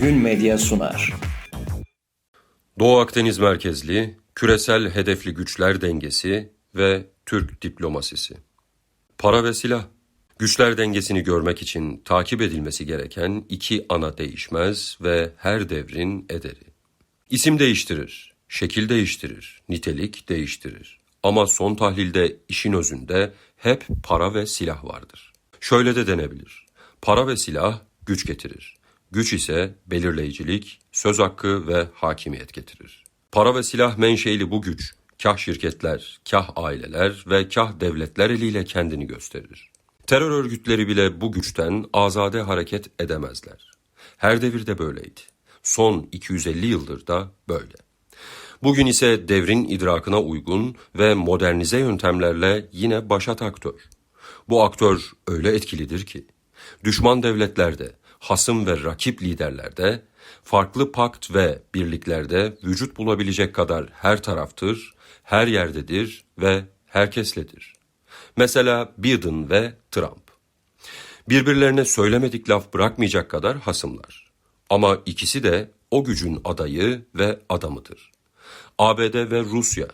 Gün Medya sunar. Doğu Akdeniz merkezli, küresel hedefli güçler dengesi ve Türk diplomasisi. Para ve silah. Güçler dengesini görmek için takip edilmesi gereken iki ana değişmez ve her devrin ederi. İsim değiştirir, şekil değiştirir, nitelik değiştirir. Ama son tahlilde işin özünde hep para ve silah vardır. Şöyle de denebilir. Para ve silah güç getirir. Güç ise belirleyicilik, söz hakkı ve hakimiyet getirir. Para ve silah menşeili bu güç, kah şirketler, kah aileler ve kah devletler eliyle kendini gösterir. Terör örgütleri bile bu güçten azade hareket edemezler. Her devirde böyleydi. Son 250 yıldır da böyle. Bugün ise devrin idrakına uygun ve modernize yöntemlerle yine başat aktör. Bu aktör öyle etkilidir ki, düşman devletlerde, hasım ve rakip liderlerde, farklı pakt ve birliklerde vücut bulabilecek kadar her taraftır, her yerdedir ve herkesledir. Mesela Biden ve Trump. Birbirlerine söylemedik laf bırakmayacak kadar hasımlar. Ama ikisi de o gücün adayı ve adamıdır. ABD ve Rusya,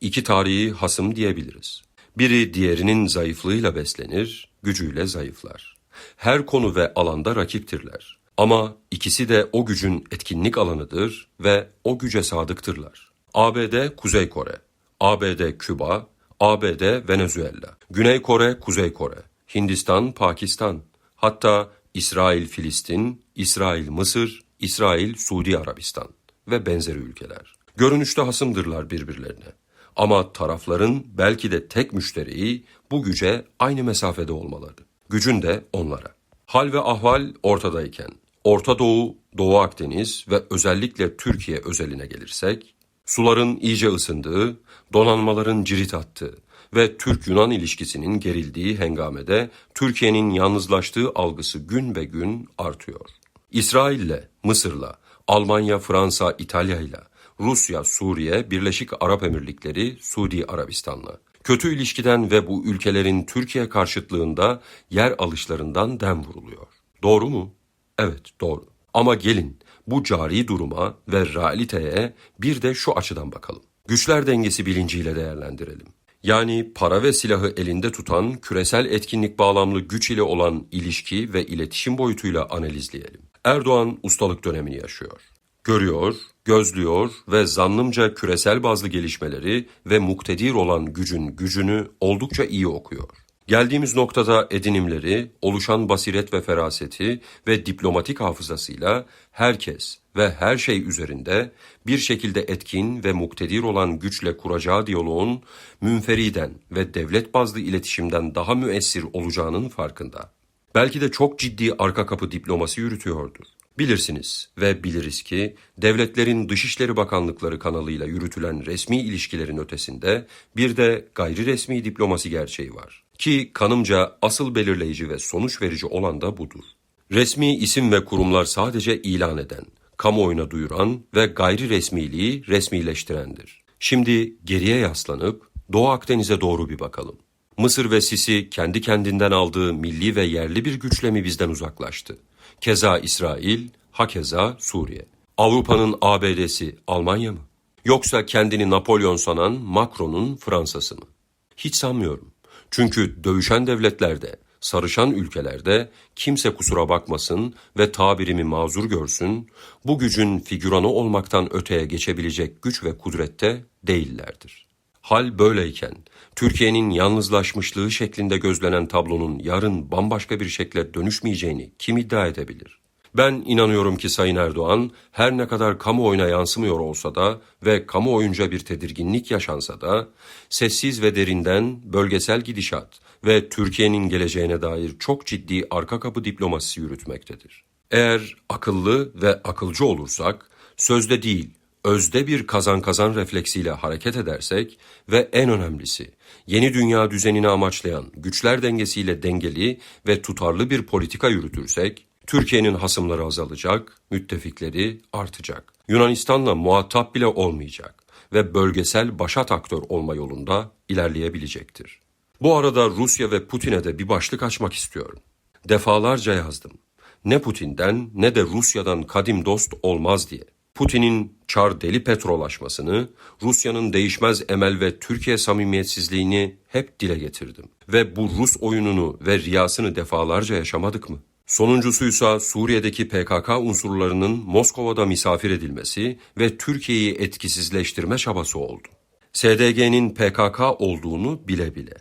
iki tarihi hasım diyebiliriz. Biri diğerinin zayıflığıyla beslenir, gücüyle zayıflar. Her konu ve alanda rakiptirler. Ama ikisi de o gücün etkinlik alanıdır ve o güce sadıktırlar. ABD Kuzey Kore, ABD Küba, ABD Venezuela, Güney Kore Kuzey Kore, Hindistan Pakistan, hatta İsrail Filistin, İsrail Mısır, İsrail Suudi Arabistan ve benzeri ülkeler. Görünüşte hasımdırlar birbirlerine. Ama tarafların belki de tek müşteriyi bu güce aynı mesafede olmaları. Gücün de onlara. Hal ve ahval ortadayken, Orta Doğu, Doğu Akdeniz ve özellikle Türkiye özeline gelirsek, suların iyice ısındığı, donanmaların cirit attığı ve Türk-Yunan ilişkisinin gerildiği hengamede Türkiye'nin yalnızlaştığı algısı gün be gün artıyor. İsrail'le, Mısır'la, Almanya, Fransa, İtalya'yla, Rusya, Suriye, Birleşik Arap Emirlikleri, Suudi Arabistan'la. Kötü ilişkiden ve bu ülkelerin Türkiye karşıtlığında yer alışlarından dem vuruluyor. Doğru mu? Evet, doğru. Ama gelin bu cari duruma ve realiteye bir de şu açıdan bakalım. Güçler dengesi bilinciyle değerlendirelim. Yani para ve silahı elinde tutan küresel etkinlik bağlamlı güç ile olan ilişki ve iletişim boyutuyla analizleyelim. Erdoğan ustalık dönemini yaşıyor. Görüyor, gözlüyor ve zannımca küresel bazlı gelişmeleri ve muktedir olan gücün gücünü oldukça iyi okuyor. Geldiğimiz noktada edinimleri, oluşan basiret ve feraseti ve diplomatik hafızasıyla herkes ve her şey üzerinde bir şekilde etkin ve muktedir olan güçle kuracağı diyaloğun münferiden ve devlet bazlı iletişimden daha müessir olacağının farkında. Belki de çok ciddi arka kapı diplomasi yürütüyordur. Bilirsiniz ve biliriz ki devletlerin Dışişleri Bakanlıkları kanalıyla yürütülen resmi ilişkilerin ötesinde bir de gayri resmi diplomasi gerçeği var. Ki kanımca asıl belirleyici ve sonuç verici olan da budur. Resmi isim ve kurumlar sadece ilan eden, kamuoyuna duyuran ve gayri resmiliği resmileştirendir. Şimdi geriye yaslanıp Doğu Akdeniz'e doğru bir bakalım. Mısır ve Sisi kendi kendinden aldığı milli ve yerli bir güçle mi bizden uzaklaştı? Keza İsrail, hakeza Suriye. Avrupa'nın ABD'si Almanya mı? Yoksa kendini Napolyon sanan Macron'un Fransa'sı mı? Hiç sanmıyorum. Çünkü dövüşen devletlerde, sarışan ülkelerde kimse kusura bakmasın ve tabirimi mazur görsün, bu gücün figüranı olmaktan öteye geçebilecek güç ve kudrette değillerdir. Hal böyleyken Türkiye'nin yalnızlaşmışlığı şeklinde gözlenen tablonun yarın bambaşka bir şekle dönüşmeyeceğini kim iddia edebilir? Ben inanıyorum ki Sayın Erdoğan her ne kadar kamuoyuna yansımıyor olsa da ve kamuoyunca bir tedirginlik yaşansa da sessiz ve derinden bölgesel gidişat ve Türkiye'nin geleceğine dair çok ciddi arka kapı diplomasisi yürütmektedir. Eğer akıllı ve akılcı olursak sözde değil özde bir kazan kazan refleksiyle hareket edersek ve en önemlisi yeni dünya düzenini amaçlayan güçler dengesiyle dengeli ve tutarlı bir politika yürütürsek Türkiye'nin hasımları azalacak, müttefikleri artacak. Yunanistan'la muhatap bile olmayacak ve bölgesel başat aktör olma yolunda ilerleyebilecektir. Bu arada Rusya ve Putin'e de bir başlık açmak istiyorum. Defalarca yazdım. ne Putin'den ne de Rusya'dan kadim dost olmaz diye. Putin'in çar deli petrolaşmasını, Rusya'nın değişmez emel ve Türkiye samimiyetsizliğini hep dile getirdim. Ve bu Rus oyununu ve riyasını defalarca yaşamadık mı? Sonuncusuysa Suriye'deki PKK unsurlarının Moskova'da misafir edilmesi ve Türkiye'yi etkisizleştirme çabası oldu. SDG'nin PKK olduğunu bile bile.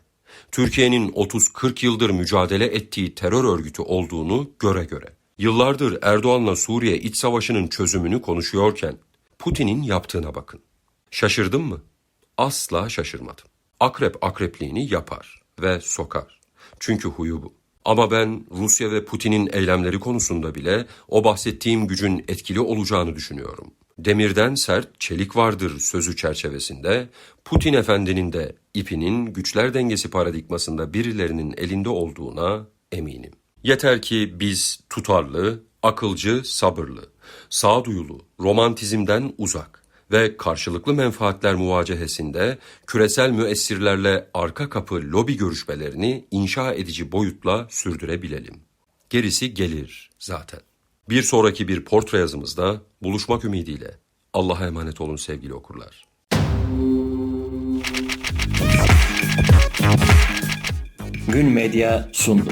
Türkiye'nin 30-40 yıldır mücadele ettiği terör örgütü olduğunu göre göre. Yıllardır Erdoğan'la Suriye iç savaşının çözümünü konuşuyorken Putin'in yaptığına bakın. Şaşırdım mı? Asla şaşırmadım. Akrep akrepliğini yapar ve sokar. Çünkü huyu bu. Ama ben Rusya ve Putin'in eylemleri konusunda bile o bahsettiğim gücün etkili olacağını düşünüyorum. Demirden sert çelik vardır sözü çerçevesinde Putin efendinin de ipinin güçler dengesi paradigmasında birilerinin elinde olduğuna eminim. Yeter ki biz tutarlı, akılcı, sabırlı, sağduyulu, romantizmden uzak ve karşılıklı menfaatler muvacehesinde küresel müessirlerle arka kapı lobi görüşmelerini inşa edici boyutla sürdürebilelim. Gerisi gelir zaten. Bir sonraki bir portre yazımızda buluşmak ümidiyle. Allah'a emanet olun sevgili okurlar. Gün Medya sundu.